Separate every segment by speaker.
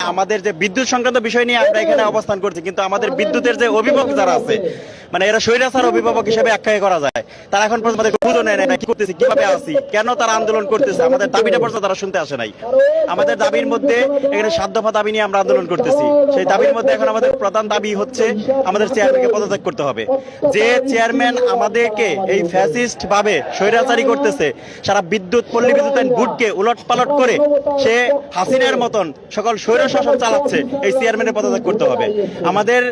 Speaker 1: আমাদের যে বিদ্যুৎ সংক্রান্ত বিষয় নিয়ে আমরা এখানে অবস্থান করছি, কিন্তু আমাদের বিদ্যুতের যে অভিভাবক যারা আছে মানে এরা স্বৈরাচার অভিভাবক হিসেবে আখ্যায় করা যায়। তারা এখন পর্যন্ত আমাদের খুঁজো নেয় না কি করতেছি, কীভাবে আছি, কেন তারা আন্দোলন করতেছে, আমাদের দাবিটা পর্যন্ত তারা শুনতে আসে নাই। আমাদের দাবির মধ্যে এখানে সাত দফা দাবি নিয়ে আমরা আন্দোলন করতেছি। সেই দাবির মধ্যে এখন আমাদের প্রধান দাবি হচ্ছে আমাদের চেয়ারম্যানকে পদত্যাগ করতে হবে। যে চেয়ারম্যান আমাদেরকে এই ফ্যাসিস্ট ভাবে স্বৈরাচারী করতেছে, সারা বিদ্যুৎ, পল্লী আইন বুটকে উলট পালট করে সে হাসিনের মতন সকল স্বৈর শাসন চালাচ্ছে, এই চেয়ারম্যানের পদত্যাগ করতে হবে। আমাদের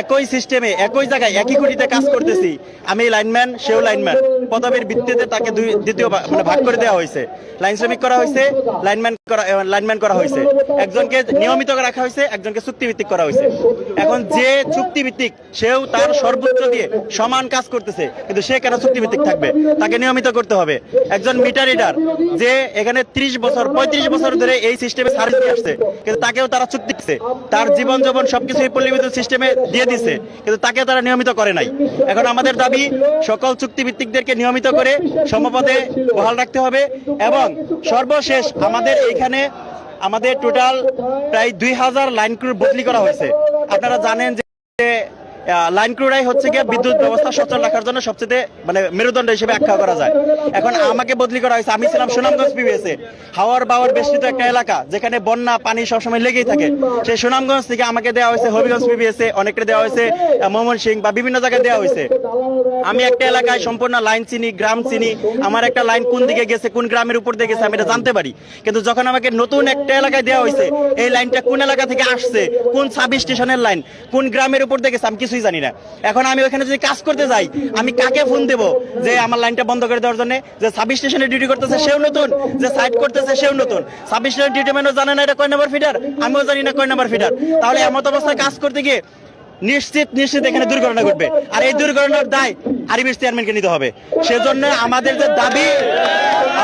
Speaker 1: একই সিস্টেমে একই জায়গায় একই খুঁটিতে কাজ করতেছি। আমি লাইনম্যান, সেও লাইনম্যান। পদবীর ভিত্তিতে তাকে দুই দ্বিতীয় মানে ভাগ করে দেওয়া হয়েছে। লাইন শ্রমিক করা হয়েছে, লাইনম্যান করা লাইনম্যান করা হয়েছে। একজনকে নিয়মিত রাখা হয়েছে, একজনকে চুক্তিভিত্তিক করা হয়েছে। এখন যে চুক্তিভিত্তিক, সেও তার সর্বোচ্চ দিয়ে সমান কাজ করতেছে, কিন্তু সে কেন চুক্তিভিত্তিক থাকবে? তাকে নিয়মিত করতে হবে। একজন মিটার রিডার, যে এখানে 30 বছর 35 বছর ধরে এই সিস্টেমে সার্ভিস দিয়ে আসছে, কিন্তু তাকেও তারা চুক্তি দিচ্ছে। তার জীবন যৌবন সবকিছু এই পল্লীবিদ্যুৎ সিস্টেমে দিয়ে দিচ্ছে কিন্তু তাকে তারা নিয়মিত করে নাই। এখন আমাদের দাবি, সকল চুক্তিভিত্তিকদেরকে নিয়মিত করে সমপদে বহাল রাখতে হবে এবং সর্বশেষ আমাদের এইখানে আমাদের টোটাল প্রায় দুই হাজার লাইন ক্রু বদলি করা হয়েছে। আপনারা জানেন যে লাইন ক্রুরাই হচ্ছে গিয়ে বিদ্যুৎ ব্যবস্থা সচল রাখার জন্য সবচেয়ে মানে মেরুদণ্ড হিসেবে আখ্যা করা যায়। এখন আমাকে বদলি করা হয়েছে। আমি ছিলাম সুনামগঞ্জ পিবিএসে হাওয়ার বাওয়ার বেষ্টিত একটা এলাকা, যেখানে বন্যা, পানি সবসময় লেগেই থাকে। সেই সুনামগঞ্জ থেকে আমাকে দেওয়া হয়েছে, হবিগঞ্জ পিবিএসে অনেকটা দেওয়া হয়েছে মোহাম্মদ সিং বা বিভিন্ন জায়গায় দেওয়া হয়েছে। আমি একটা এলাকায় সম্পূর্ণ লাইন চিনি, গ্রাম চিনি। আমার একটা লাইন কোন দিকে গেছে, কোন গ্রামের উপর দিয়ে গেছে, আমি এটা জানতে পারি। কিন্তু যখন আমাকে নতুন একটা এলাকায় দেওয়া হয়েছে, এই লাইনটা কোন এলাকা থেকে আসছে, কোন সাব স্টেশনের লাইন কোন গ্রামের উপর দিয়ে গেছে, আমি কিছুই জানি না। এখন আমি ওখানে যদি কাজ করতে যাই, আমি কাকে ফোন দেব? যে আমার লাইনটা বন্ধ করে দেওয়ার জন্য, যে সাব স্টেশনে ডিউটি করতেছে, সেও নতুন, যে সাইড করতেছে, সেও নতুন। সাব স্টেশনের ডিউটি ম্যানও জানে না এটা কয় নাম্বার ফিডার আমিও জানি না কয় নাম্বার ফিডার তাহলে এমত অবস্থায় কাজ করতে গিয়ে নিশ্চিত নিশ্চিত এখানে দুর্ঘটনা ঘটবে। আর এই দুর্ঘটনার দায় আরিবির চেয়ারম্যানকে নিতে হবে। সেজন্য আমাদের যে দাবি,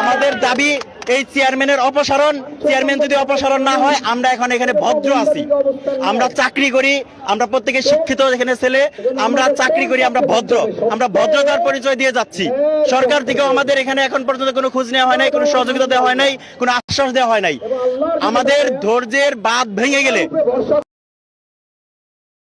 Speaker 1: আমাদের দাবি এই চেয়ারম্যানের অপসারণ চেয়ারম্যান যদি অপসারণ না হয়, আমরা এখন এখানে ভদ্র আছি। আমরা চাকরি করি, আমরা প্রত্যেকে শিক্ষিত এখানে ছেলে, আমরা চাকরি করি, আমরা ভদ্র। আমরা ভদ্রতার পরিচয় দিয়ে যাচ্ছি। সরকার থেকেও আমাদের এখানে এখন পর্যন্ত কোনো খোঁজ নেওয়া হয় নাই, কোনো সহযোগিতা দেওয়া হয় নাই, কোনো আশ্বাস দেওয়া হয় নাই। আমাদের ধৈর্যের বাদ ভেঙে গেলে